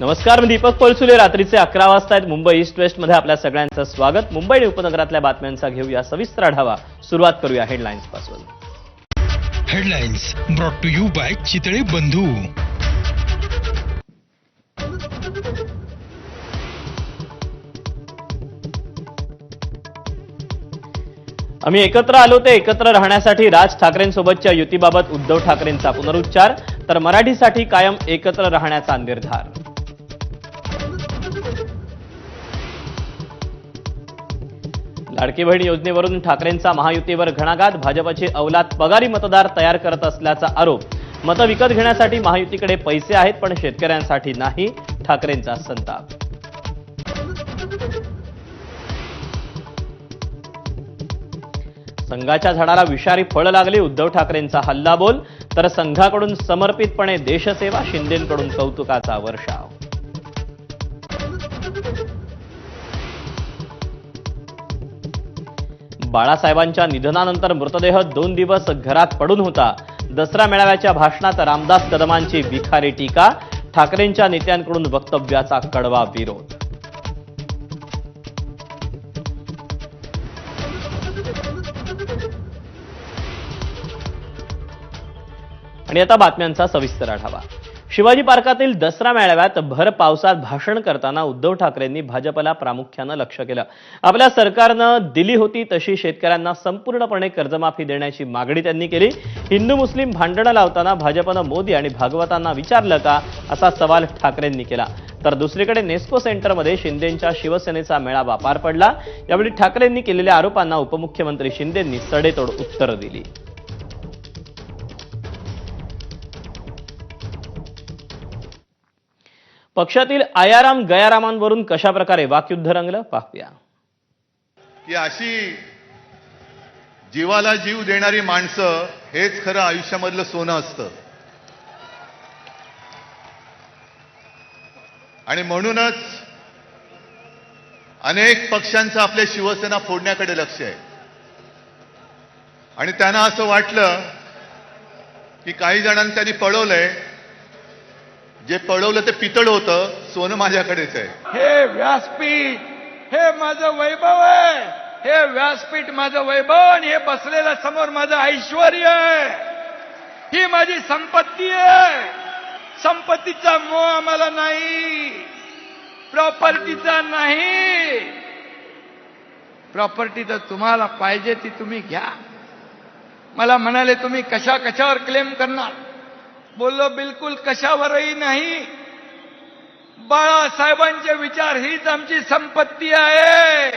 नमस्कार मी दीपक पळसुले रात्रीचे अकरा वाजता आहेत. मुंबई ईस्ट वेस्टमध्ये आपल्या सगळ्यांचं स्वागत. मुंबई आणि उपनगरातल्या बातम्यांचा घेऊया सविस्तर आढावा. सुरुवात करूया हेडलाईन्सपासून. Headlines brought to you by Chitale Bandhu. आम्ही एकत्र आलो ते एकत्र राहण्यासाठी राज ठाकरेंसोबतच्या युतीबाबत उद्धव ठाकरेंचा पुनरुच्चार तर मराठीसाठी कायम एकत्र राहण्याचा निर्धार. लाडकी बहीण योजनेवरून ठाकरेंचा महायुतीवर घणाघात. भाजपचे अवलाद पगारी मतदार तयार करत असल्याचा आरोप. मतं विकत घेण्यासाठी महायुतीकडे पैसे आहेत पण शेतकऱ्यांसाठी नाही ठाकरेंचा संताप. संघाच्या झाडाला विषारी फळ लागली उद्धव ठाकरेंचा हल्लाबोल तर संघाकडून समर्पितपणे देशसेवा शिंदेकडून कौतुकाचा वर्षाव. बाळासाहेबांच्या निधनानंतर मृतदेह दोन दिवस घरात पडून होता. दसरा मेळाव्याच्या भाषणात रामदास कदमांची विखारी टीका ठाकरेंच्या नेत्यांकडून वक्तव्याचा कडवा विरोध. आणि आता बातम्यांचा सविस्तर आढावा. शिवाजी पार्कातील दसरा मेळाव्यात भर पावसात भाषण करताना उद्धव ठाकरेंनी भाजपला प्रामुख्यानं लक्ष केलं. आपल्या सरकारनं दिली होती तशी शेतकऱ्यांना संपूर्णपणे कर्जमाफी देण्याची मागणी त्यांनी केली. हिंदू मुस्लिम भांडणं लावताना भाजपनं मोदी आणि भागवतांना विचारलं का असा सवाल ठाकरेंनी केला. तर दुसरीकडे नेस्को सेंटरमध्ये शिंदेंच्या शिवसेनेचा मेळावा पार पडला. यावेळी ठाकरेंनी केलेल्या आरोपांना उपमुख्यमंत्री शिंदेंनी सडेतोड उत्तरं दिली. पक्षातील आयाराम गयारामांवरून कशा प्रकारे रंगलं? पाहूया. की अशी जीवाला जीव देणारी माणसं हेच खरं आयुष्यामधलं सोनं असतं. आणि म्हणूनच अनेक पक्षांचं आपल्या शिवसेना फोडण्याकडे लक्ष आहे. आणि त्यांना असं वाटलं की काही जणांनी त्यांनी पळवलंय जे पळवलं ते पितळ होतं सोनं माझ्याकडेच आहे. हे व्यासपीठ हे माझं वैभव आहे. हे व्यासपीठ माझं वैभव आणि हे बसलेल्या समोर माझं ऐश्वर आहे. ही माझी संपत्ती आहे. संपत्तीचा मोह आम्हाला नाही. प्रॉपर्टीचा नाही. प्रॉपर्टी तर तुम्हाला पाहिजे ती तुम्ही घ्या. मला म्हणाले तुम्ही कशा कशावर क्लेम करणार? बोललो बिलकुल कशावरही नाही. बाळासाहेबांचे विचार हीच आमची संपत्ती आहे.